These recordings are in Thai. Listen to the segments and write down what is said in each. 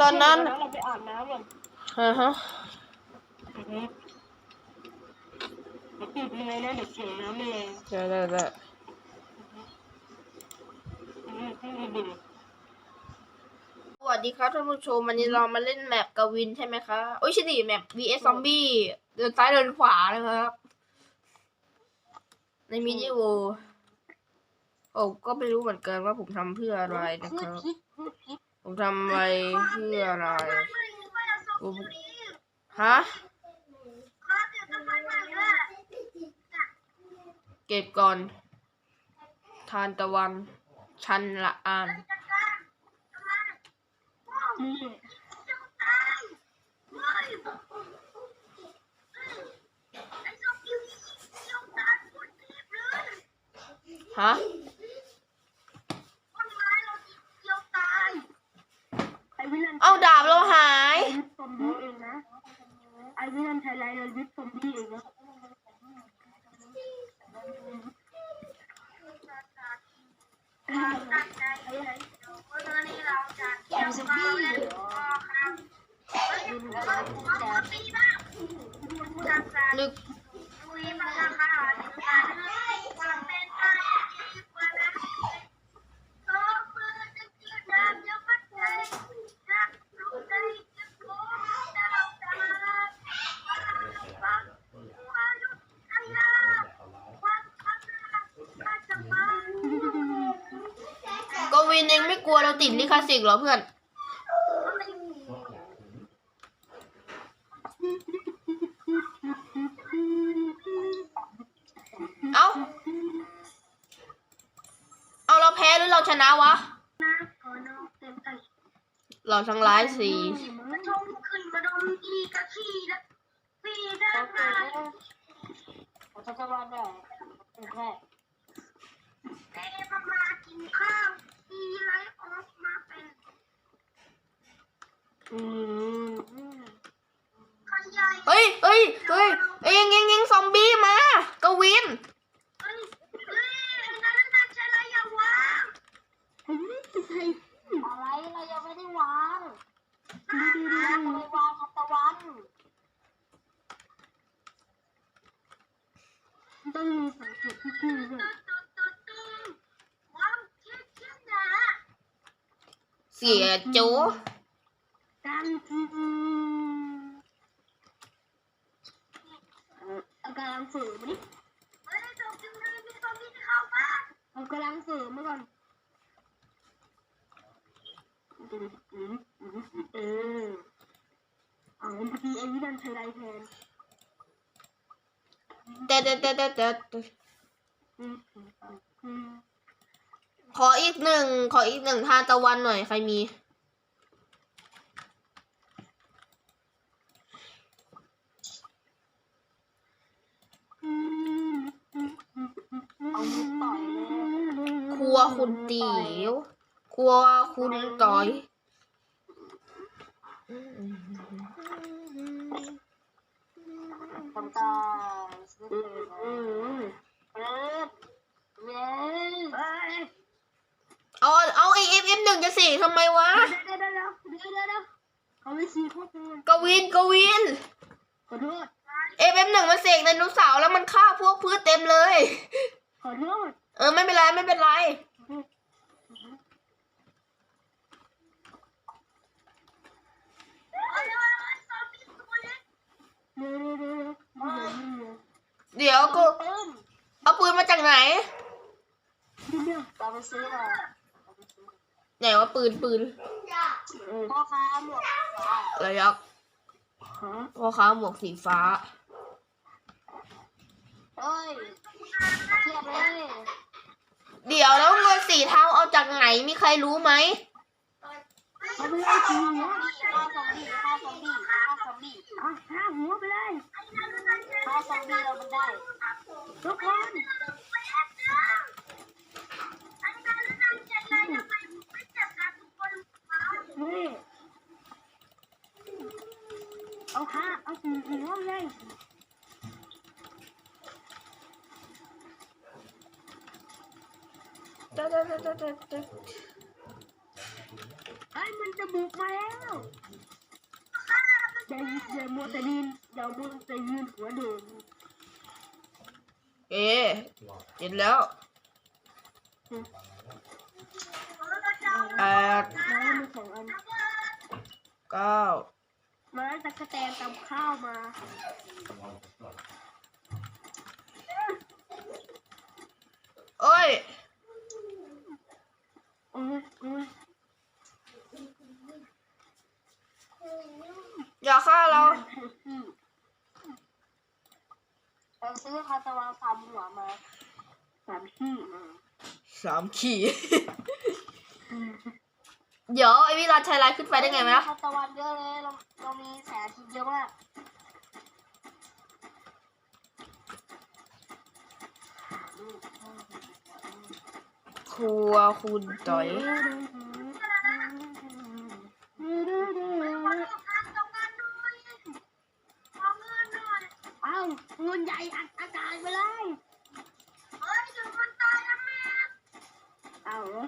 ตอนนั้นเดี๋ยวเราไปอาบน้ำก่อนฮะฮะเดี๋ยวปิดยังไงนะเดี๋ยวเสียงน้ำไม่แรงได้ได้ได้อืมที่มีบิ่นสวัสดีครับท่านผู้ชมวันนี้เรามาเล่นแมปกวินใช่ไหมคะโอ้ยใช่ดิแมป vs ซอมบี้เดินซ้ายเดินขวานะครับ ในมินิโวผมก็ไม่รู้เหมือนกันว่าผมทำเพื่ออะไรนะครับคิดพูดคิด ผมทำอะไรเพื่ออะไรผมฮะ เก็บก่อน ทานตะวัน ชันละอานฮะ ไอวิลัน เอาดาบเราหาย ยึดซอมบี้เองนะไอวิลันไทยไลน์เรายึดซอมบี้เองนะนึกก วินเองไม่กลัวเราติดลิขสิทธิ์เหรอเพื่อน เอาเอาเราแพ้หรือเราชนะวะ เราทั้งร้ายสี่มาชมขึ้นมาดมอีกะจะปีนะโอเคเขาจะว่าได้แค่เต้มามากินข้าวอีไรออกมาเป็น อืม คนใหญ่ เฮ้ยเฮ้ยเฮ้ยเอ้ยยิงยิงยิงซอมบี้มากวินเฮ้ยเฮ้ยนั่นนัชไรอย่าวางอะไรเรายังไม่ได้วางเราไม่ได้วางตะวันต้องมีสังเกตที่ดีด้วยเสียโจกันอืม เอากำลังฝืนมาดิเฮ้จบจึงเลยมีซอมบี้ที่เข้าบ้านเอากำลังฝืนมาก่อนเออเอาเมื่อกี้ไอ้วิดันใช้ไรแทนแต่แต่แต่แต่แต่อืมอืมขออีกหนึ่งขออีกหนึ่งทานตะวันหน่อยใครมี เอามือต่อยเลย ครัวคุณติ๋วครัวคุณต่อยทำตาซื้ออืมเออเย้เอ้ยเอาเอาไอเอฟเอฟหนึ่งจะสี่ทำไมวะ เดี๋ยวเดี๋ยวเดี๋ยวเดี๋ยวเดี๋ยวเดี๋ยวเขาไม่ชี้โคตรเลยกวินกวินขอโทษเอฟเอฟหนึ่งมันเสกไดโนเสาร์แล้วมันฆ่าพวกพืชเต็มเลย ขอโทษ เออไม่เป็นไรไม่เป็นไรเดี๋ยวกูเอาปืนมาจากไหนเราไปซื้อมาไหนว่าปืนปืนพ่อค้าหมวกฟ้าระยักพ่อค้าหมวกสีฟ้าเอ้ยเทียบเลย เดี๋ยวแล้วเงินสีเทาเอาจากไหนมีใครรู้ไหมเอาไปเลยจริงเหรอฆ่าซอมบี้ฆ่าซอมบี้ฆ่าซอมบี้อะฆ่าหัวไปเลยฆ่าซอมบี้เรามันได้ ทุกคนนี่เอาค่ะเอาสีสีม่วงเลย เดี๋ยวเดี๋ยวเดี๋ยวเดี๋ยวเดี๋ยวเฮ้มันจะบุกมาแล้วอย่าอย่ามัวแต่ยืนอย่ามัวแต่ยืนหัวเดินเอ๊ะเห็นแล้วแปดไม้มีสองอันเก้าไม้ตะกะแตนตำข้าวมา เอ้ย อืออือ อย่าฆ่าเรา เราซื้อคาตาวาสามหัวมาสามขี้มาสามขีด เดี๋ยวไอวิราชัยไลน์ขึ้นไปได้ไงวะคาตาวันเยอะเลยเราเรามีแสงอาทิตย์เยอะมากครัวคุณต่อยเงินใหญ่อัดอากาศไปเลยเอาเหรอ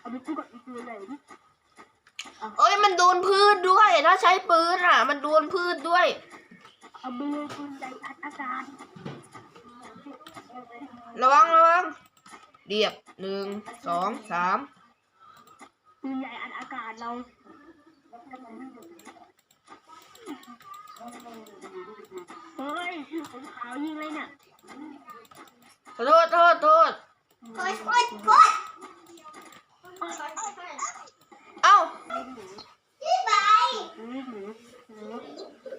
เอาไปพูดกับอีกตัวใหญ่ดิเอ้ยมันโดนพืชด้วย ถ้าใช้ปืนอะ มันโดนพืชด้วย เอาไปเลยปืนใหญ่อัดอากาศระวังระวังเรียบหนึ่งสองสามปืนใหญ่อัดอากาศเรา เฮ้ยผมขาวยิงเลยเนี่ยขอโทษโทษโทษเอ้า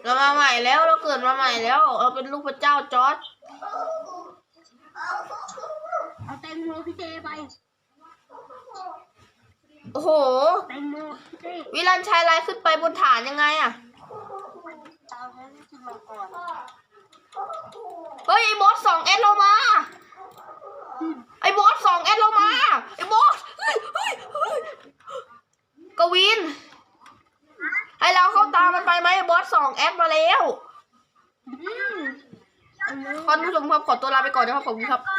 เรามาใหม่แล้วเราเกิดมาใหม่แล้ว เราเป็นลูกพระเจ้าจอร์จเอาแตงโมพี่เจไปโอ้โห แตงโมพี่เจวิรันชัยไลน์ขึ้นไปบนฐานยังไงอะ เอาให้กินมังกร เฮ้ยไอ้บอสสอง เอสเรามา ไอ้บอสสองเอสเรามา ไอ้บอสเฮ้ยเฮ้ยเฮ้ยกวินให้เราเข้าตามมันไปไหมไอ้บอสสองเอสมาแล้วอืมเอาเลยท่านผู้ชมครับขอตัวลาไปก่อนนะครับผมครับก่อน